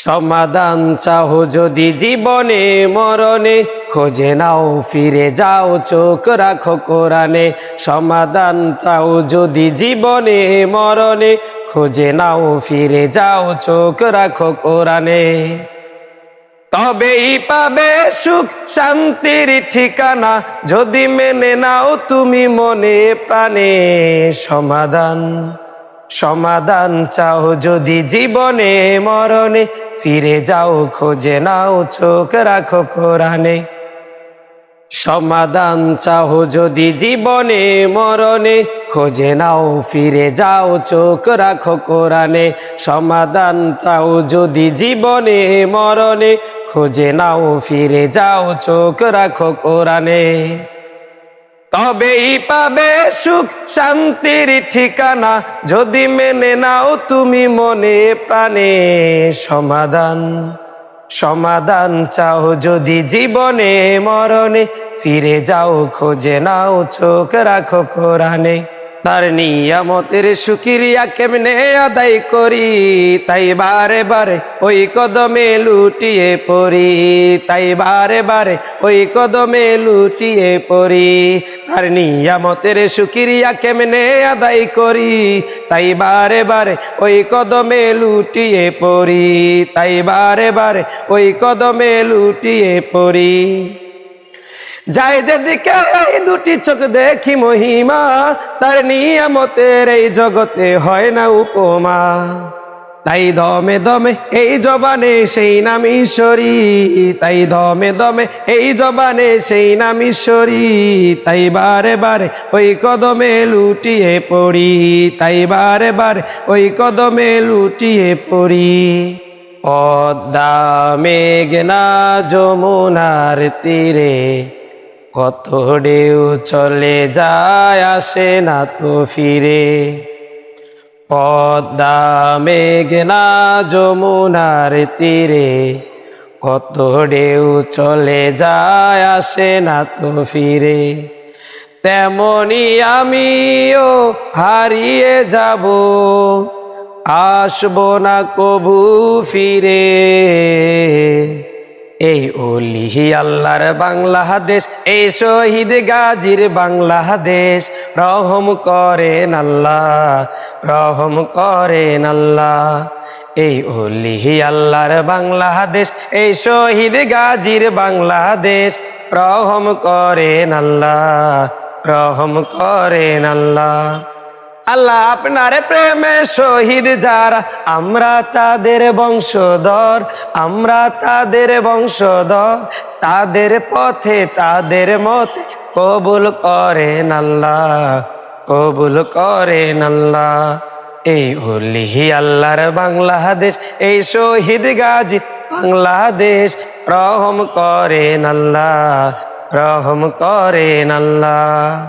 সমাধান চাও যদি জীবনে, মরণে, খোঁজে নাও, ফিরে যাও, চোখ রাখো কোরআনে। সমাধান চাও যদি জীবনে, মরণে, খোঁজে নাও, ফিরে যাও, চোখ রাখো কোরআনে। তবেই পাবে সুখ, শান্তির ঠিকানা। যদি মেনে নাও তুমি মনে প্রাণে সমাধান। সমাধান চাও যদি জীবনে মরণে, ফিরে যাও, খোঁজে নাও, চোখ রাখো কোরআনে। সমাধান চাও যদি জীবনে মরণে, খোঁজে নাও, ফিরে যাও, চোখ রাখো কোরআনে। সমাধান চাও যদি জীবনে মরণে, খোঁজে নাও, ফিরে যাও, চোখ রাখো কোরআনে। তবেই পাবে সুখ, শান্তির ঠিকানা। যদি মেনে নাও তুমি মনে প্রাণে সমাধান। সমাধান চাও যদি জীবনে মরণে, ফিরে যাও, খোঁজে নাও, চোখ রাখো কোরআনে। তার নিয়ামতের সুকিরিয়া কেমনে আদায় করি? তাই বারে বারে ওই কদমে লুটিয়ে পড়ি। তাই বারে বারে ওই কদমে লুটিয়ে পড়ি। তার নিয়ামতের সুকিরিয়া কেমনে আদায় করি? তাই বারে বারে ওই কদমে লুটিয়ে পড়ি। তাই বারে বারে ওই কদমে লুটিয়ে পড়ি। যাই যেদিকে এই দুটি চোখ দেখি মহিমা, তার নিয়ামতের এই জগতে হয় না উপমা। তাই দমে দমে এই জবানে সেই নাম ঈশ্বরী, তাই দমে দমে এই জবানে সেই নাম ঈশ্বরী, তাই বারে বারে ওই কদমে লুটিয়ে পড়ি, তাই বারে বারে ওই কদমে লুটিয়ে পড়ি। পদ্মা, মেঘনা, যমুনার তীরে কত ঢেউ চলে যায়, আসে না তো ফিরে। পদ্মা মেঘনা যমুনার তীরে কত ঢেউ চলে যায়, আসে না তো ফিরে। তেমনি আমিও হারিয়ে যাব, আসব না কবু ফিরে। এই ওলিহি আল্লাহর বাংলাদেশ, এই শহীদ গাজীর বাংলাদেশ। রহম করেন আল্লাহ, রহম করেন আল্লাহ। এই ওলিহি আল্লাহর বাংলাদেশ, এই শহীদ গাজীর বাংলাদেশ। রহম করেন আল্লাহ, রহম করেন আল্লাহ। আল্লাহ আপনার প্রেমে শহীদ যারা, আমরা তাদের বংশধর, আমরা তাদের বংশধর, তাদের পথে, তাদের মতে কবুল করেন আল্লাহ, কবুল করেন আল্লাহ। এই হলিহি আল্লাহর বাংলাদেশ, এই শহীদ গাজী বাংলাদেশ, রহম করেন আল্লাহ, রহম করেন আল্লাহ।